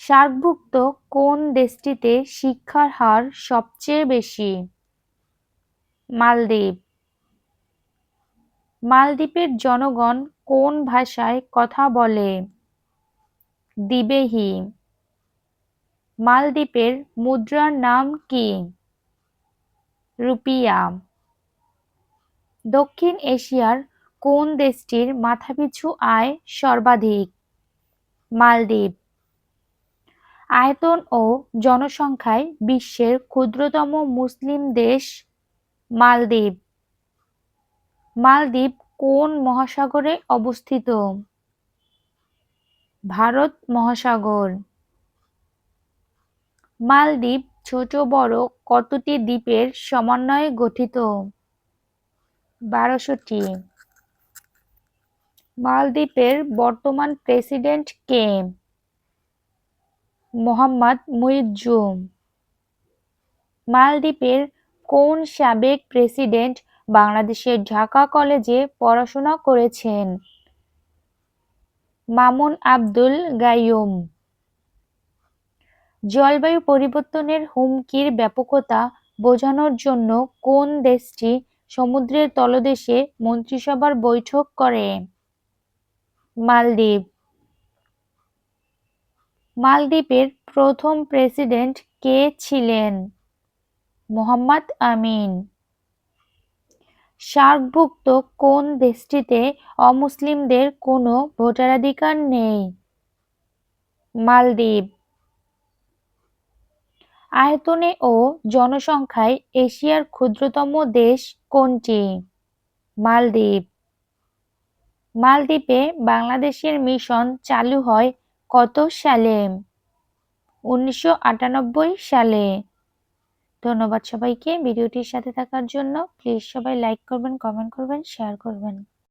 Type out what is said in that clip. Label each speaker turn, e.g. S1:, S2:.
S1: সার্কভুক্ত কোন দেশটিতে শিক্ষার হার সবচেয়ে বেশি? মালদ্বীপ। মালদ্বীপের জনগণ কোন ভাষায় কথা বলে? দিবেহি মালদ্বীপের মুদ্রার নাম কি? রুপিয়া। দক্ষিণ এশিয়ার কোন দেশটির মাথাপিছু আয় সর্বাধিক? মালদ্বীপ। আয়তন ও জনসংখ্যায় বিশ্বের ক্ষুদ্রতম মুসলিম দেশ মালদ্বীপ। মালদ্বীপ কোন মহাসাগরে অবস্থিত? ভারত মহাসাগর। মালদ্বীপ ছোট বড় কতটি দ্বীপের সমন্বয়ে গঠিত? বারোশোটি। মালদ্বীপের বর্তমান প্রেসিডেন্ট কে? মোহাম্মদ মুইজ্জু মালদ্বীপের কোন সাবেক প্রেসিডেন্ট বাংলাদেশের ঢাকা কলেজে পড়াশোনা করেছেন? মামুন আব্দুল গাইয়ুম। জলবায়ু পরিবর্তনের হুমকির ব্যাপকতা বোঝানোর জন্য কোন দেশটি সমুদ্রের তলদেশে মন্ত্রিসভার বৈঠক করে? মালদ্বীপ। মালদ্বীপের প্রথম প্রেসিডেন্ট কে ছিলেন? মোহাম্মদ আমিন। সার্কভুক্ত কোন দেশটিতে অমুসলিমদের কোনো ভোটাধিকার নেই? মালদ্বীপ। আয়তনে ও জনসংখ্যায় এশিয়ার ক্ষুদ্রতম দেশ কোনটি? মালদ্বীপ। মালদ্বীপে বাংলাদেশের মিশন চালু হয় কত সালে? উনিশশো আটানব্বই সালে। ধন্যবাদ সবাইকে ভিডিওটির সাথে থাকার জন্য। প্লিজ সবাই লাইক করবেন কমেন্ট করবেন শেয়ার করবেন।